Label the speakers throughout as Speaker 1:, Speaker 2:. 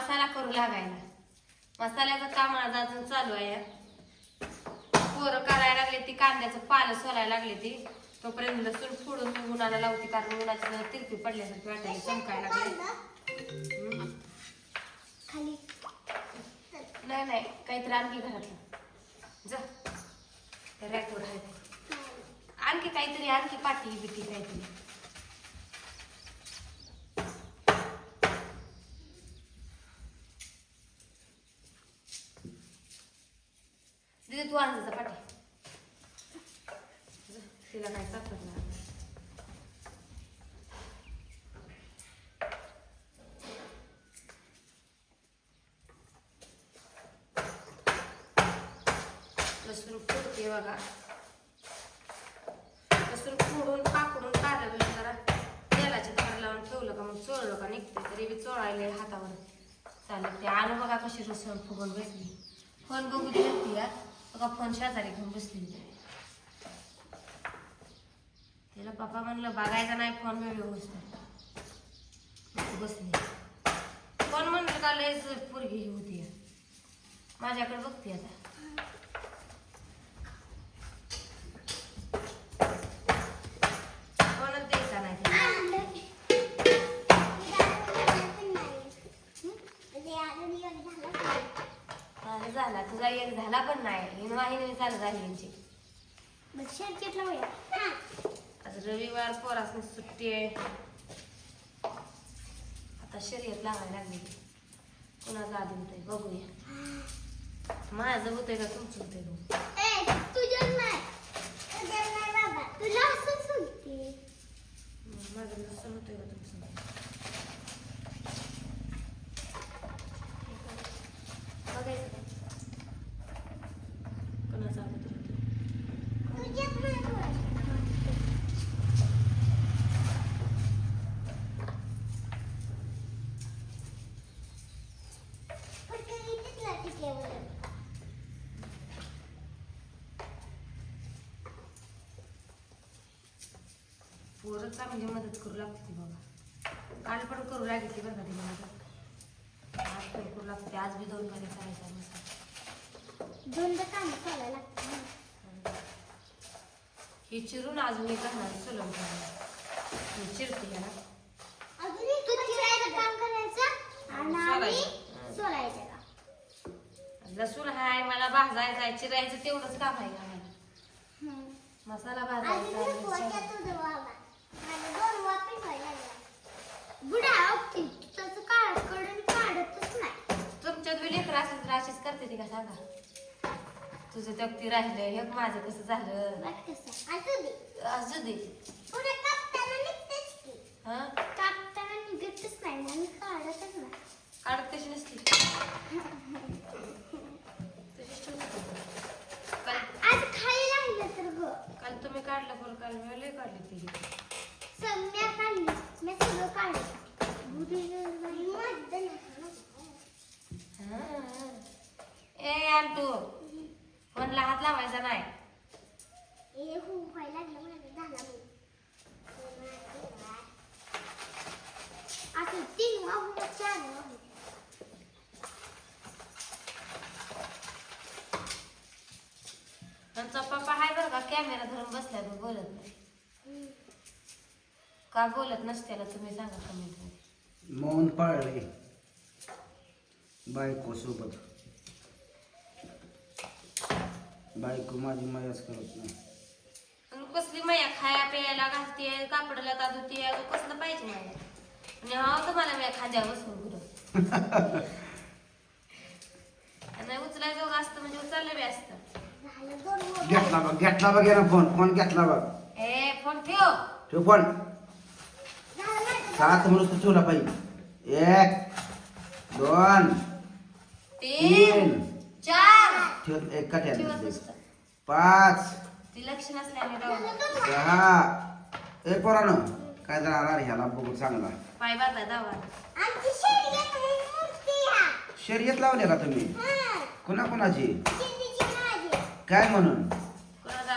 Speaker 1: मसाला करू लागायला. मसाल्याचं काम आज अजून चालू आहे. पोरं करायला लागले ती कांद्याचं पाल सोलायला लागले ती. तोपर्यंत लसूण फोडून मी उन्हाला लावते कारण उन्हाची जरा तिरपी पडल्यासारखी वाटायला चमकायला लागले. नाही नाही काहीतरी आणखी घरातलं. जा. रॅकवर आहे. ते. आणखी काहीतरी आणखी पाटी बिटी काहीतरी. दिदी तू आण जा तिला काय सापडणार लसूण फोडते बघा. लसूण फोडून पाकडून काढलं जरा. तेलाची धार लावून ठेवलं का मग चोळलं का निघते तरी बी चोळायला हातावर. चालेल ते आणू बघा कशी रसून फुगून बसली फोन बघू दिली ती यार फोन शेजारी घेऊन बसली? तिला पप्पा म्हणलं बघायचा नाही फोन मी व्यवस्थित बसली. फोन म्हणलं का लयच पोरगी ही होती? माझ्याकडे बघते आता. नाही चालू झाली यांची आज रविवार पोरासनी सुट्टी आहे. आता शर्यत लावायला लागली. कुणाचं आधी होतंय बघूया. माझं होतंय का तुमचं होतंय बघू. माझं होतंय का तुमचं बघायचं का? कुणाचं अगोदर होतंय? पोरं चांगली मदत करू लागते ती बाबा काल पण करू लागली बघा ती मला आज पण करू लागते. आज बी दोन गाडी करायचा मस्त
Speaker 2: दोनदा काम चालायला लागतं.
Speaker 1: ही चिरून आज मी करणार सोलून मी चिरते याला
Speaker 2: सोलायचं. काम.
Speaker 1: लसूण हाय मला भाजायचा आहे. चिरायचं तेवढंच काम आहे. मसाला भाजायचा
Speaker 2: एक वाट्या
Speaker 1: आहे,
Speaker 2: तुझं बाबा. माझं दोन वापी व्हायला लागल्या. बुडा ओके. तसं काढकडून काढतच नाही.
Speaker 1: तुमच्यात बी लेकर असलं तर अशीच करते ती का सांगा? तुझं ते राहिलं हे माझं कसं झालं?
Speaker 2: बघ कसं असू दे.
Speaker 1: असू दे.
Speaker 2: पुढे कापताना निघतेच की.
Speaker 1: हा?
Speaker 2: कापताना निघतच नाही म्हणून काढतच नाही.
Speaker 1: काढत कशी नसते तशीच ठेवते. काल
Speaker 2: आज खाली राहिलं तर ग.
Speaker 1: काल तुम्ही काढलं पण काल मी लय काढली ती
Speaker 2: सम्या काढली मी सगळं काढलं बुडी मधलं
Speaker 1: ए फोनला हात लावायचा नाही. पप्पा हाय बरं का कॅमेरा धरून बोलत नाही. का बोलत नसत्याला तुम्ही सांगा कमेंटमध्ये.
Speaker 3: मौन पाळले. बायको सोबत. बायको माझी मयाच करत नाही.
Speaker 1: आणि कसली माया खाया प्यायला घालते कापडाला तादुते अगं कसलं पाहिजे माया? आणि हा तुम्हाला मी खांद्या बसून गुरु आणि उचलायचं वगैरे असतं म्हणजे उचललं बी असतं.
Speaker 3: घेतला बघ घेतला बघ ना फोन. फोन घेतला बघ.
Speaker 1: ए फोन ठेव.
Speaker 3: ठेव फोन. सात म्हणून तू ठेवला पाहिजे. एक दोन
Speaker 1: तीन चार.
Speaker 3: ठेव एक का
Speaker 1: ठेवत
Speaker 3: ठेवला
Speaker 1: नसतं
Speaker 3: पाच. सहा एक पोरानं काय जरा रे ह्याला बघू चांगला.
Speaker 2: शर्यत म्हणून मूर्ती हा.
Speaker 3: शर्यत लावले का तुम्ही. कुणा कुणाची. काय म्हणून?
Speaker 1: कोणाचं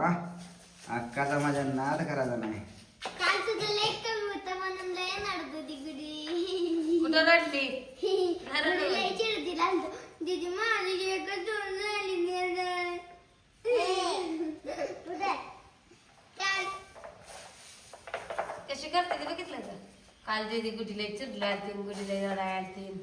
Speaker 1: बाबा अक्काचा माझ्या
Speaker 2: नाद करायचा नाही काल तुझं लय
Speaker 3: कमी होतं म्हणून लय नडत होती
Speaker 2: गुडी
Speaker 1: कुठं रडली नाही रडू गुडी
Speaker 2: लय बाई. चिडती लागतो दीदी माझी एकच दोन झाली नाही. उद्या. काल
Speaker 1: कशी करते ते बघितलं का काल दीदी गुडीला चिडला आलतीन गुडीला रडाय आलतीन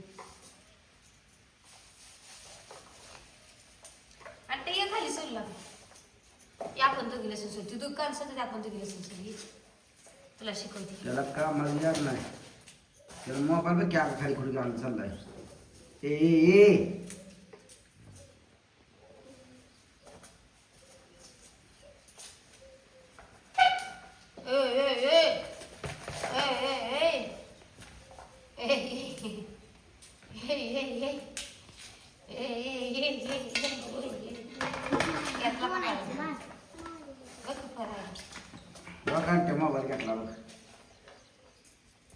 Speaker 1: या आपण दोघीला सोड ती दुकान आपण आपण दोघीला सोडली तुला शिकवते.
Speaker 3: त्याला काम यार नाही. त्याला मोबाईल बघ क्या खाली कुठे घालून चाललाय. ए ए ए
Speaker 1: Hey, hey, hey. Hey, hey, hey. Hey, hey, hey, hey. Hey, hey, hey, hey, hey. घेतला का
Speaker 2: म्हणायचं
Speaker 1: काय?
Speaker 2: माझं.
Speaker 1: बघ की फराळ.
Speaker 3: बघ घंटे मोबाईल घेतला बघ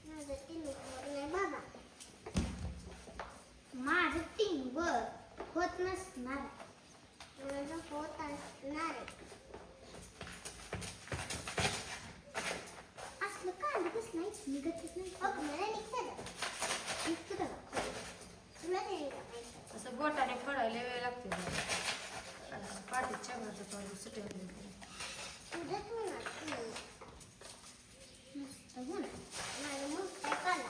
Speaker 2: माझं टिंबर नाही बाबा. माझं टिंबर होत नसणार माझं होत असणार आहे. असलं कांदा कसं नाही निघतच नाही अगं मला निघतं का? निघतं का? तुला नाही निघत.
Speaker 1: असं बोटाने फळायला वेळ लागते पाठीत चमडाचं पाणी सुटेल
Speaker 2: तुझंच होणार. हम्म. मस्त होणार. माझं मग काय काढला?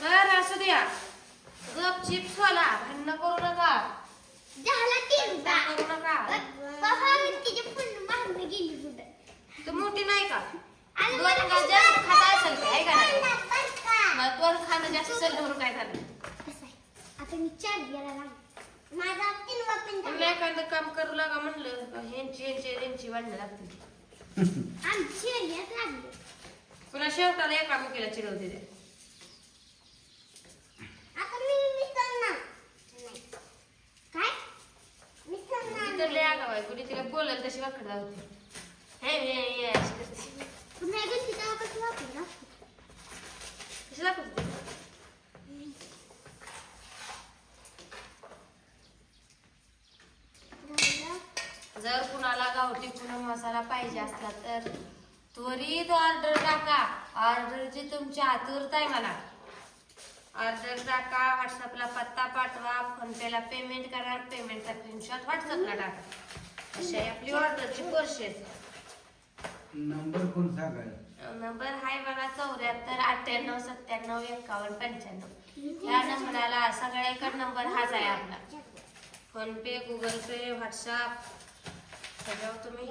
Speaker 1: बरं असू द्या गप चिप्स वाला भांडणं करू नका
Speaker 2: झाला टिंबा.
Speaker 1: करू नका
Speaker 2: बाबा, तिची पूर्ण भांडणं गेली कुठं.
Speaker 1: तू मोठी नाही का
Speaker 2: आणि
Speaker 1: दोन
Speaker 2: मला
Speaker 1: का जास्त खाता असेल का आहे का नाही
Speaker 2: खायला पण
Speaker 1: दोन खाणं जास्त म्हणून काय झालं?
Speaker 2: कसं आहे? आता मी चार गेला लागले माझा
Speaker 1: तुम्ही
Speaker 2: झाला.
Speaker 1: एखादं काम करू लागा म्हणलं ह्यांची ह्यांची ह्यांची भांडणं लागतील?
Speaker 2: आमची एरियात लागली.
Speaker 1: पुन्हा शेवटाला एकामेकीला चिडवते ते.
Speaker 2: आता मी मित्रांना नाही. काय? मित्रांना
Speaker 1: तर लय आगाव आहे कुणी तिला बोलायला तशी वाकड होती हे हे हे अशी करते.
Speaker 2: पुन्हा कसं वापरलं
Speaker 1: कशी दाखवते जर कुणाला गावठी पुन्हा मसाला पाहिजे असला तर त्वरित ऑर्डर टाका. ऑर्डरची तुमची आतुरता आहे मला ऑर्डर टाका व्हॉट्सअपला पत्ता पाठवा फोनपेला पेमेंट करा पेमेंटचा स्क्रीनशॉट व्हॉट्सअपला टाका. अशी आपली ऑर्डरची प्रोसेस
Speaker 3: नंबर कोण सांगाय
Speaker 1: नंबर आहे बघा चौऱ्याहत्तर अठ्ठ्याण्णव सत्त्याण्णव एक्कावन्न पंच्याण्णव. या नंबराला सगळ्याकडे नंबर हाच आहे आपला. PhonePe Google Pay WhatsApp सगळं तुम्ही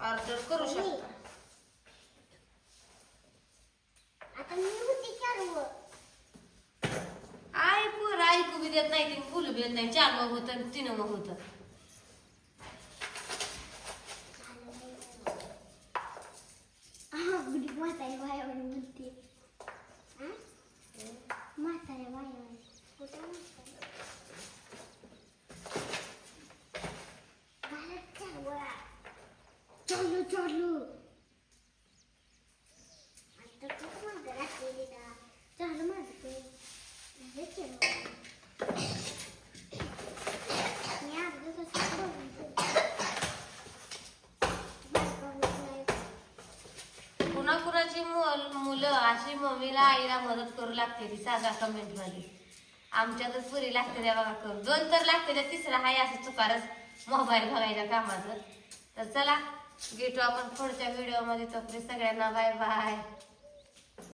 Speaker 1: ऑर्डर करू शकता.
Speaker 2: आता मी होती चालू
Speaker 1: आई पोर ऐकू बी देत नाही तिने बोलू बी देत नाही चार मग होतं तिनं मग होतं
Speaker 2: गुडी म्हातारी बायावर म्हणते हा? म्हाताऱ्या बायावर कुठं म्हातारी? घरात चालू आहे. चालू चालू आता तू माझं राखलेली का झालं माझं ते झालं केलं. मी अर्ध तासात बघून ठेवते. बायका होत नाही.
Speaker 1: कुणा कुणाकुणाची मुल- मुलं अशी मम्मीला आईला मदत करू लागते ती सांगा कमेंटमध्ये. आमच्यातच पुरी लागते त्या बघा करू. दोन तर लागते त्या तिसरा हाय असं चुकारच मोबाईल बघायच्या कामाचं. तर चला भेटू आपण पुढच्या व्हिडिओमध्ये तो तोपर्यंत सगळ्यांना बाय बाय